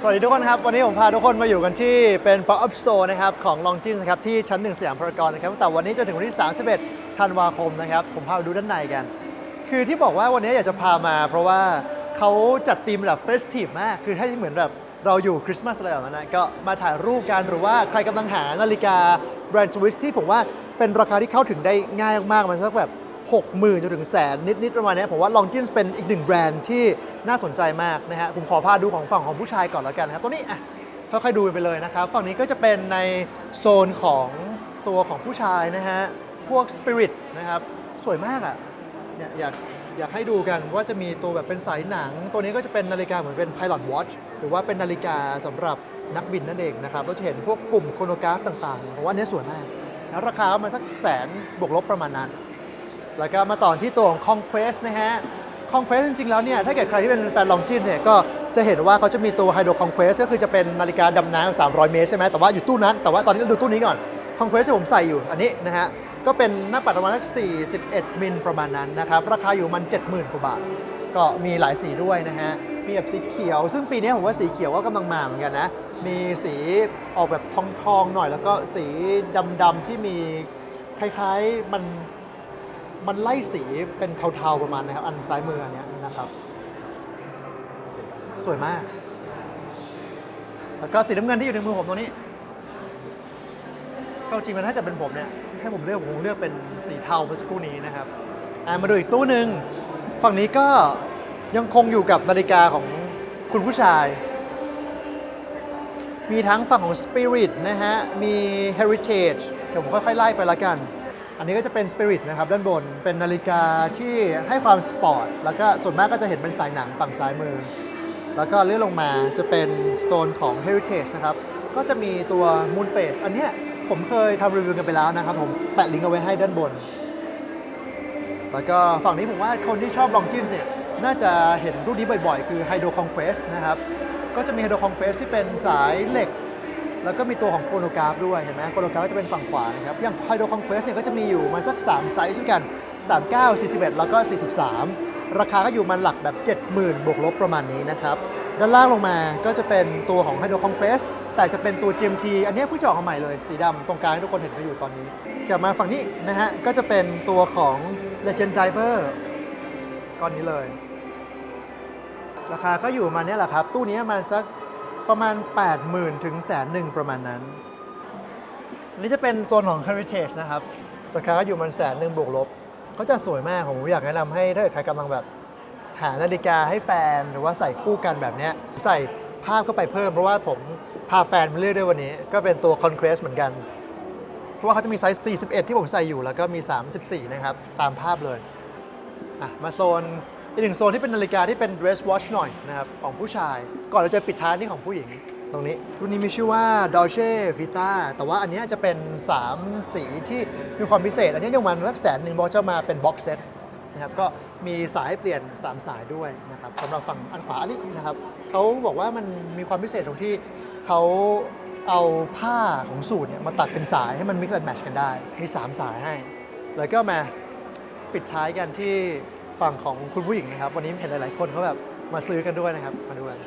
สวัสดีทุกคนครับ วันนี้ผมพาทุกคนมาอยู่กันที่เป็น Pop Up Store นะครับของลองจินนะครับที่ชั้นหนึ่งสยามพารากอนนะครับแต่วันนี้จนถึงวันที่ 31 ธันวาคมนะครับ ผมพาไปดูด้านในกัน คือที่บอกว่าวันนี้อยากจะพามา เพราะว่าเขาจัดธีมแบบเฟสทีฟมาก คือให้เหมือนแบบเราอยู่คริสต์มาสอะไรแบบนั้นนะก็มาถ่ายรูปกันหรือว่าใครกำลังหานาฬิกาแบรนด์สวิสที่ผมว่าเป็นราคาที่เข้าถึงได้ง่ายมากๆมันสักแบบ 60,000จนถึงแสนนิดๆประมาณเนี้ยผมว่าลองจินเป็นอีกหนึ่งแบรนด์ที่ น่าสนใจมากนะฮะผมขอพาดูของฝั่งของผู้ชายก่อนแล้วกันนะครับตัวนี้อะค่อยๆดูไปเลยนะครับ ฝั่งนี้ก็จะเป็นในโซนของตัวของผู้ชายนะฮะพวกสปิริตนะครับสวยมากอะเนี่ยอยากอยากให้ดูกันว่าจะมีตัวแบบเป็นสายหนัง ตัวนี้ก็จะเป็นนาฬิกาเหมือนเป็น Pilot Watch หรือว่าเป็นนาฬิกาสำหรับนักบินนั่นเองนะครับเราจะเห็นพวกปุ่มโครโนกราฟต่างๆผมว่านี้สวยมากแล้วราคาประมาณสักแสนบวกลบประมาณนั้น แล้วก็มาต่อที่ตัวของ Conquest นะฮะ Conquest จริงๆแล้วเนี่ยถ้าเกิดใครที่เป็นแฟนลองจินเนี่ยก็จะเห็นว่าเขาจะมีตัว Hydro Conquest ก็คือจะเป็นนาฬิกาดำน้ำ300 เมตรใช่ไหมแต่ว่าอยู่ตู้นั้น แต่ว่าตอนนี้เราดูตู้นี้ก่อน Conquest ที่ผมใส่อยู่อันนี้นะฮะก็เป็นหน้าปัดประมาณสัก41 มิลประมาณนั้นนะครับราคาอยู่มัน 70,000กว่าบาท ก็มีหลายสีด้วยนะฮะมีแบบสีเขียว ซึ่งปีนี้ผมว่าสีเขียวก็กำลังมาเหมือนกันนะมีสีออกแบบทองๆหน่อย แล้วก็สีดำๆที่มีคล้ายๆมัน มันไล่สีเป็นเทาๆประมาณนะครับ อันซ้ายมืออันนี้นะครับ สวยมาก แล้วก็สีน้ำเงินที่อยู่ในมือผมตัวนี้ก็จริงมันถ้าเกิดเป็นผมเนี่ยให้ผมเลือกผมคงเลือกเป็นสีเทาเมื่อสักครู่นี้นะครับอะมาดูอีกตู้หนึ่งฝั่งนี้ก็ยังคงอยู่กับนาฬิกาของคุณผู้ชาย มีทั้งฝั่งของ Spirit นะฮะ มี Heritage เดี๋ยวผมค่อยๆไล่ไปละกัน อันนี้ก็จะเป็น Spirit นะครับด้านบนเป็นนาฬิกาที่ให้ความสปอร์ตแล้วก็ส่วนมากก็จะเห็นเป็นสายหนังฝั่งซ้ายมือ แล้วก็เลื่อนลงมาจะเป็นโซนของ Heritage นะครับก็จะมีตัว Moon Phase อันเนี้ยผมเคยทำรีวิวกันไปแล้วนะครับผมแปะลิงก์เอาไว้ให้ด้านบน แล้วก็ฝั่งนี้ผมว่าคนที่ชอบลองจินเนี่ยน่าจะเห็นรุ่นนี้บ่อยๆ คือ Hydro Conquest นะครับก็จะมี Hydro Conquest ที่เป็นสายเหล็ก แล้วก็มีตัวของโคโนกราฟด้วยเห็นไหมโคโนกราฟก็จะเป็นฝั่งขวานะครับ อย่าง Hydro Conquest เนี่ยก็จะมีอยู่มาสัก 3 ไซส์ด้วยกัน 39 41 แล้วก็ 43 ราคาก็อยู่มันหลักแบบ 70,000 บวกลบประมาณนี้นะครับ ด้านล่างลงมาก็จะเป็นตัวของ Hydro Conquest แต่จะเป็นตัว GMT อันนี้เพิ่งจออกมาใหม่เลย สีดำตรงกลางที่ทุกคนเห็นกันอยู่ตอนนี้ กลับมาฝั่งนี้นะฮะก็จะเป็นตัวของ Legend Diver ก้อนนี้เลย ราคาก็อยู่มาเนี้ยแหละครับ ตู้นี้มาสัก ประมาณ 80,000 ถึงแสนหนึ่งประมาณนั้น อันนี้จะเป็นโซนของ Heritage นะครับ ราคาก็อยู่ประมันแสนหนึ่งบวกลบ ก็จะสวยมากผมอยากแนะนำให้ถ้าเกิดใครกำลังแบบ หานาฬิกาให้แฟนหรือว่าใส่คู่กันแบบนี้ใส่ภาพเข้าไปเพิ่มเพราะว่าผมพาแฟนมาเลือกด้วยวันนี้ ก็เป็นตัว Conquest เหมือนกัน เพราะว่าเขาจะมีไซส์ 41 ที่ผมใส่อยู่แล้วก็มี 34 นะครับ ตามภาพเลยอะมาโซน อีกหนึ่งโซนที่เป็นนาฬิกาที่เป็น dress watch หน่อยนะครับของผู้ชาย ก่อนเราจะปิดท้ายนี่ของผู้หญิงตรงนี้ รุ่นนี้มีชื่อว่า Dolce Vita แต่ว่าอันนี้จะเป็น 3 สีที่มีความพิเศษ อันนี้ยังมันรักแสนหนึ่งบอกจะมาเป็น box set นะครับก็มีสายเปลี่ยน 3 สายด้วยนะครับสำหรับฝั่งอันขวาอันนี้นะครับเขาบอกว่ามันมีความพิเศษตรงที่เขาเอาผ้าของสูตรเนี่ยมาตัดเป็นสายให้มัน mix and match กันได้ มี 3 สายให้ แล้วก็มาปิดท้ายกันที่ ฝั่งของคุณผู้หญิงนะครับ วันนี้เห็นหลาย ๆ คนเขาแบบมาซื้อกันด้วยนะครับ มาดูกัน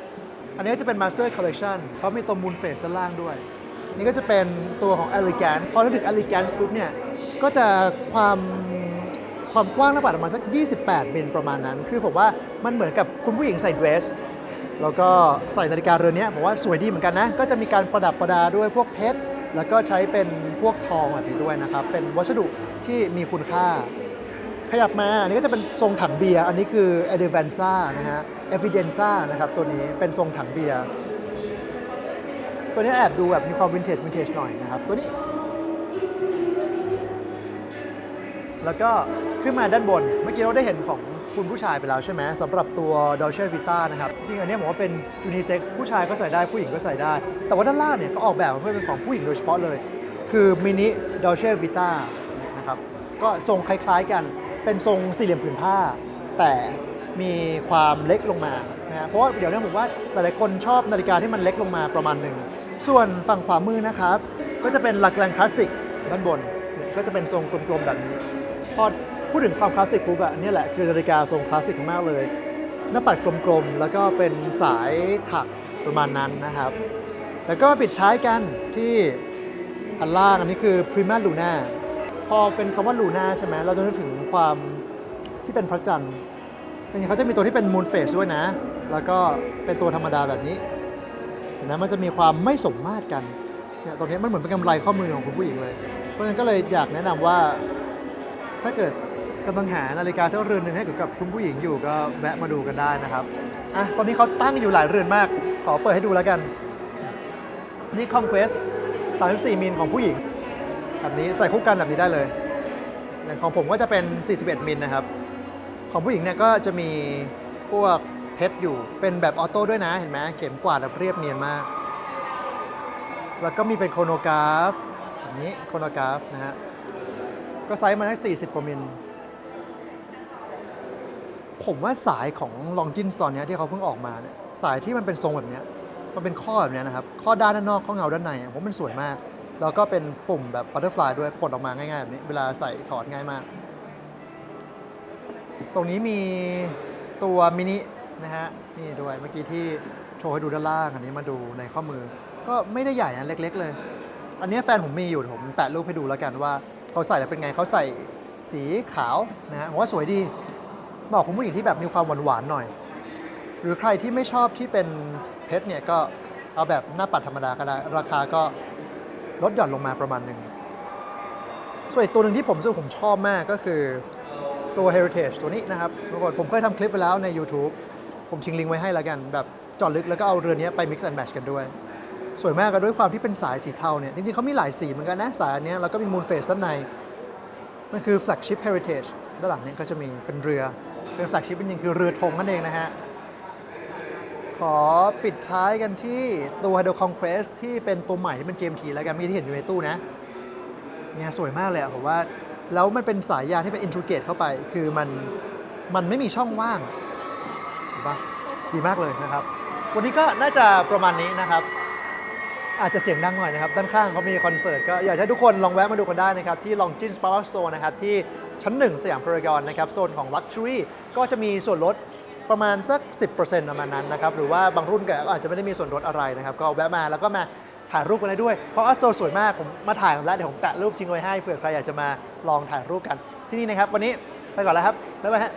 อันนี้จะเป็น Master Collection เขามีตัว Moon Phase ด้านล่างด้วย นี่ก็จะเป็นตัวของ Elegant พอนึกถึง Elegant ปุ๊บเนี่ย ก็จะความความกว้างหน้าปัดประมาณสัก 28 มิลประมาณนั้น คือผมว่ามันเหมือนกับคุณผู้หญิงใส่เดรส แล้วก็ใส่นาฬิกาเรือนนี้ผมว่าสวยดีเหมือนกันนะ ก็จะมีการประดับประดาด้วยพวกเพชร แล้วก็ใช้เป็นพวกทองแบบนี้ด้วยนะครับ เป็นวัสดุที่มีคุณค่า ขยับมา อันนี้ก็จะเป็นทรงถังเบียร์ อันนี้คือ e d e v a n z a นะฮะ Evidenza นะครับตัวนี้เป็นทรงถังเบียร์ ตัวนี้แอบดูแบบมีความวินเทจวินเทจหน่อยนะครับ ตัวนี้ แล้วก็ขึ้นมาด้านบน เมื่อกี้เราได้เห็นของคุณผู้ชายไปแล้วใช่ไหมสำหรับตัว Dolce Vita นะครับจริงๆอันนี้ผมว่าเป็น unisex ผู้ชายก็ใส่ได้ผู้หญิงก็ใส่ได้ แต่ว่าด้านล่างเนี่ยเขาออกแบบมาเพื่อเป็นของผู้หญิงโดยเฉพาะเลย คือ mini Dolce Vita นะครับก็ทรงคล้ายๆกัน เป็นทรงสี่เหลี่ยมผืนผ้า แต่มีความเล็กลงมานะเพราะว่าเดี๋ยวเนี้ผมว่าหลายๆคนชอบนาฬิกาที่มันเล็กลงมาประมาณหนึ่งส่วนฝั่งขวามือนะครับ ก็จะเป็นหลักแรงคลาสสิกด้านบนก็จะเป็นทรงกลมๆแบบนี้พอพูดถึงความคลาสสิกปุ๊บอะนี่แหละคือนาฬิกาทรงคลาสสิกมากเลย หน้าปัดกลมๆ แล้วก็เป็นสายถักประมาณนั้นนะครับ แล้วก็ปิดท้ายกันที่อันล่างอันนี้คือ Prima Luna พอเป็นคำว่า Luna ใช่ไหมเราจะนึกถึงความที่เป็นพระจันทร์จริงๆเขาจะมีตัวที่เป็น Moon Phase ด้วยนะ แล้วก็เป็นตัวธรรมดาแบบนี้เห็นไหมมันจะมีความไม่สมมาตรกันเนี่ยตรงนี้มันเหมือนเป็นกำไรข้อมือของคุณผู้หญิงเลย เพราะฉะนั้นก็เลยอยากแนะนำว่า ถ้าเกิดกำลังหานาฬิกาสักเรือนหนึ่งให้กับคุณผู้หญิงอยู่ก็แวะมาดูกันได้นะครับอะตอนนี้เขาตั้งอยู่หลายเรือนมาก ขอเปิดให้ดูแล้วกัน นี่ Conquest 34มิลของผู้หญิง แบบนี้ใส่คู่กันแบบนี้ได้เลยอย่างของผมก็จะเป็น 41 มิลนะครับ ของผู้หญิงเนี่ยก็จะมีพวกเพชรอยู่ เป็นแบบออโต้ด้วยนะ เห็นไหมเข็มกวาดแบบเรียบเนียนมาก แล้วก็มีเป็นโครโนกราฟแบบนี้โครโนกราฟนะฮะ ก็ไซส์มาได้40 กว่ามิล ผมว่าสายของลองจินสตอนนี้ที่เขาเพิ่งออกมาเนี่ย สายที่มันเป็นทรงแบบนี้ มันเป็นข้อแบบนี้นะครับ ข้อด้านด้านนอก ข้อเงาด้านในเนี่ย ผมมันสวยมาก แล้วก็เป็นปุ่มแบบบัตเตอร์ฟลายด้วยปลดออกมาง่ายๆแบบนี้ เวลาใส่ถอดง่ายมาก ตรงนี้มีตัวมินินะฮะ นี่ด้วยเมื่อกี้ที่โชว์ให้ดูด้านล่าง อันนี้มาดูในข้อมือ ก็ไม่ได้ใหญ่นะเล็ก ๆ เลย อันนี้แฟนผมมีอยู่ผมแปะรูปให้ดูแล้วกันว่าเขาใส่แล้วเป็นไงเขาใส่สีขาวนะฮะผมว่าสวยดีเหมาะกับผู้หญิงที่แบบมีความหวานๆหน่อย หรือใครที่ไม่ชอบที่เป็นเพชรเนี่ยก็เอาแบบหน้าปัดธรรมดาก็ได้ ราคาก็ ลดหย่อนลงมาประมาณหนึ่งส่วนอีกตัวหนึ่งที่ผมรู้สึกผมชอบมากก็คือตัว Heritage ตัวนี้นะครับทุกคนผมเคยทำคลิปไปแล้วใน YouTube ผมชิงลิงก์ไว้ให้แล้วกัน แบบจอดลึกแล้วก็เอาเรือนี้ไป mix and match กันด้วย สวยมากก็ด้วยความที่เป็นสายสีเทาเนี่ย จริงๆเขามีหลายสีเหมือนกันนะ สายอันเนี้ยแล้วก็มี Moon Phase ด้านใน มันคือ flagship heritage ด้านหลังเนี่ยก็จะมีเป็นเรือเป็น flagship จริงๆคือเรือธงนั่นเองนะฮะ ขอปิดท้ายกันที่ตัว Hydro Conquest ที่เป็นตัวใหม่ที่เป็น GMT แล้วกันมีที่เห็นอยู่ในตู้นะเนี่ยสวยมากเลยผมว่า แล้วมันเป็นสายยางที่เป็น intricate เข้าไป คือมันมันไม่มีช่องว่างเห็นปะดีมากเลยนะครับ วันนี้ก็น่าจะประมาณนี้นะครับ อาจจะเสียงดังหน่อยนะครับ ด้านข้างเขามีคอนเสิร์ตก็อยากให้ทุกคนลองแวะมาดูกันได้นะครับ ที่ Longines Power Store นะครับ ที่ชั้น 1 สยามพารากอนนะครับ โซนของ Luxury ก็จะมีส่วนลด ประมาณสัก 10%ประมาณนั้นนะครับ หรือว่าบางรุ่นก็อาจจะไม่ได้มีส่วนลดอะไรนะครับ ก็แวะมาแล้วก็มาถ่ายรูปกันได้ด้วย เพราะอัสโซสวยมาก ผมมาถ่ายมาแล้ว เดี๋ยวผมแปะรูปทิ้งไว้ให้เผื่อใครอยากจะมาลองถ่ายรูปกันที่นี่นะครับ วันนี้ไปก่อนแล้วครับ บ๊ายบายฮะ